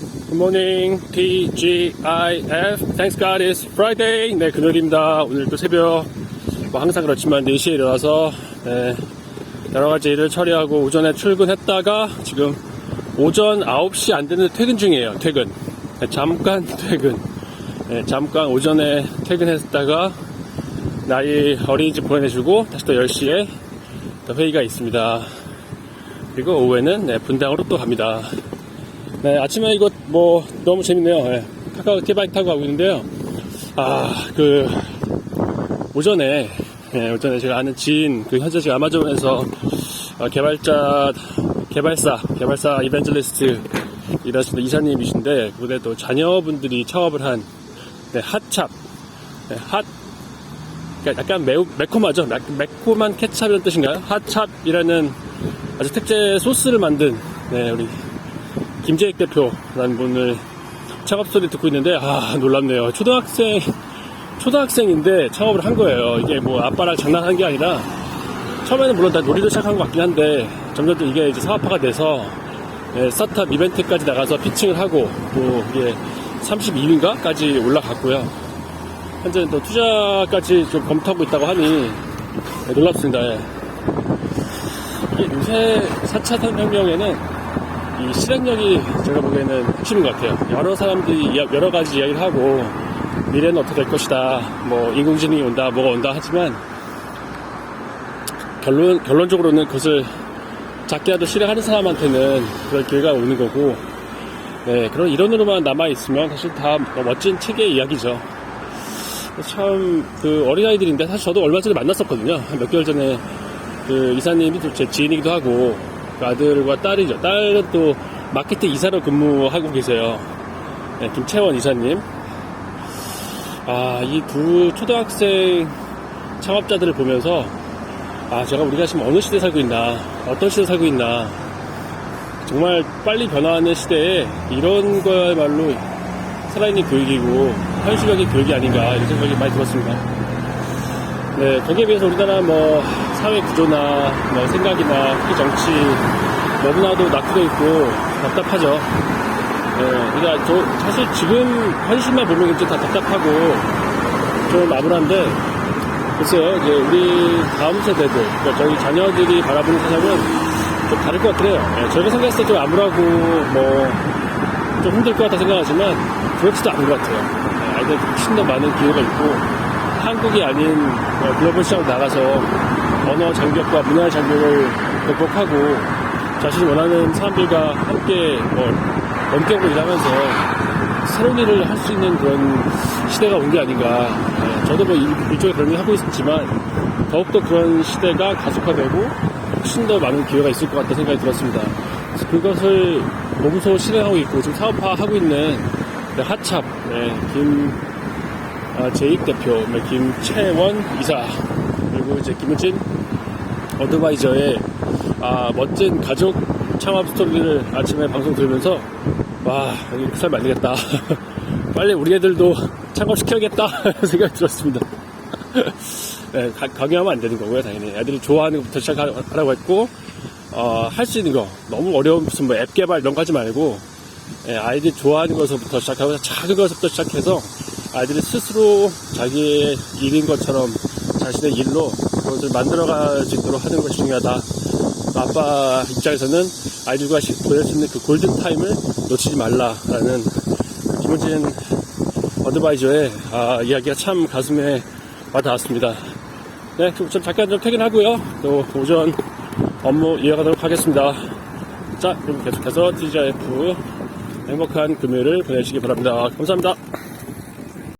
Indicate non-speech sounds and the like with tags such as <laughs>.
Good morning, TGIF. Thanks God it's Friday. 네, 금요일입니다. 오늘 또 새벽, 뭐 항상 그렇지만 4시에 일어나서, 네, 여러 가지 일을 처리하고 오전에 출근했다가 지금 오전 9시 안 되는 퇴근 중이에요. 퇴근. 네, 잠깐 <laughs> 퇴근. 네, 잠깐 오전에 퇴근했다가 나이 어린이집 보내주고 다시 또 10시에 또 회의가 있습니다. 그리고 오후에는 네, 분당으로 또 갑니다. 네, 아침에 이거 뭐 너무 재밌네요. 네, 카카오 티바이크 타고 가고 있는데요. 아, 그 오전에 네, 오전에 제가 아는 지인 그 현재 지금 아마존에서 어, 개발자 개발사 개발사 이벤젤리스트 일하시는 이사님이신데 그분의 또 자녀분들이 창업을 한 네, 핫찹 네, 핫 그러니까 약간 매우 매콤하죠. 매, 매콤한 케찹이라는 뜻인가요? 핫찹이라는 아주 특제 소스를 만든 네, 우리 김재익 대표라는 분을 창업 소리 듣고 있는데 아 놀랍네요. 초등학생 초등학생인데 창업을 한 거예요. 이게 뭐 아빠랑 장난한 게 아니라 처음에는 물론 다 놀이로 시작한 것 같긴 한데 점점 더 이게 이제 사업화가 돼서 네, 스타트업 이벤트까지 나가서 피칭을 하고 또 이게 32위인가까지 올라갔고요. 현재는 또 투자까지 좀 검토하고 있다고 하니 네, 놀랍습니다. 예. 이게 요새 4차 산업혁명에는 이 실행력이 제가 보기에는 핵심인 것 같아요. 여러 사람들이 여러 가지 이야기를 하고 미래는 어떻게 될 것이다, 뭐 인공지능이 온다, 뭐가 온다 하지만 결론 결론적으로는 그것을 작게라도 실행하는 사람한테는 그런 기회가 오는 거고, 네 그런 이론으로만 남아 있으면 사실 다 멋진 책의 이야기죠. 참 그 어린 아이들인데 사실 저도 얼마 전에 만났었거든요. 한몇 개월 전에 그 이사님이 또제 지인이기도 하고 그 아들과 딸이죠. 딸은 또 마케팅 이사로 근무하고 계세요. 네, 김채원 이사님. 아, 이 두 초등학생 창업자들을 보면서 아, 제가 우리가 지금 어느 시대에 살고 있나, 어떤 시대에 살고 있나, 정말 빨리 변화하는 시대에 이런 거야말로 살아있는 교육이고 현실적인 교육이 아닌가 이런 생각이 많이 들었습니다. 네, 거기에 비해서 우리나라 뭐 사회 구조나 뭐 생각이나 특히 정치 너무나도 낙후되어 있고 답답하죠. 네, 그러니까 저 사실 지금 현실만 보면 이제 다 답답하고 좀 암울한데 글쎄요, 이제 우리 다음 세대들, 그러니까 저희 자녀들이 바라보는 세상은 좀 다를 것 같아요. 네, 저희가 생각했을 때 좀 암울하고 뭐 좀 힘들 것 같다 생각하지만 그렇지도 않은 것 같아요. 네, 아이들 훨씬 더 많은 기회가 있고 한국이 아닌 어, 글로벌 시장으로 나가서 언어 장벽과 문화의 장벽을 극복하고 자신이 원하는 사람들과 함께 뭐 원격으로 일하면서 새로운 일을 할 수 있는 그런 시대가 온 게 아닌가. 네, 저도 뭐 일- 일종의 그런 일을 하고 있었지만 더욱더 그런 시대가 가속화되고 훨씬 더 많은 기회가 있을 것 같다는 생각이 들었습니다. 그것을 몸소 실행하고 있고 지금 사업화하고 있는 네, 하찹, 네, 김, 아, 제익 대표, 네, 김채원 이사, 그리고 이제 김우진 어드바이저의 아, 멋진 가족 창업 스토리를 아침에 방송 들으면서 와, 이렇게 살면 안 되겠다. 빨리 우리 애들도 창업시켜야겠다. <laughs> 생각이 들었습니다. <laughs> 네, 가- 강요하면 안 되는 거고요, 당연히. 애들이 좋아하는 것부터 시작하라고 했고, 어, 할 수 있는 거. 너무 어려운 무슨 뭐 앱 개발 이런 거 하지 말고, 예, 아이들이 좋아하는 것부터 시작하고, 작은 것부터 시작해서, 아이들이 스스로 자기의 일인 것처럼 자신의 일로 그것을 만들어갈 수 있도록 하는 것이 중요하다. 아빠 입장에서는 아이들과 시- 보낼 수 있는 그 골든타임을 놓치지 말라라는 김우진 어드바이저의 아, 이야기가 참 가슴에 와닿았습니다. 네, 그럼 좀 잠깐 좀 퇴근하고요. 또 오전 업무 이어가도록 하겠습니다. 자, 그럼 계속해서 TGIF 행복한 금요일을 보내시기 바랍니다. 감사합니다.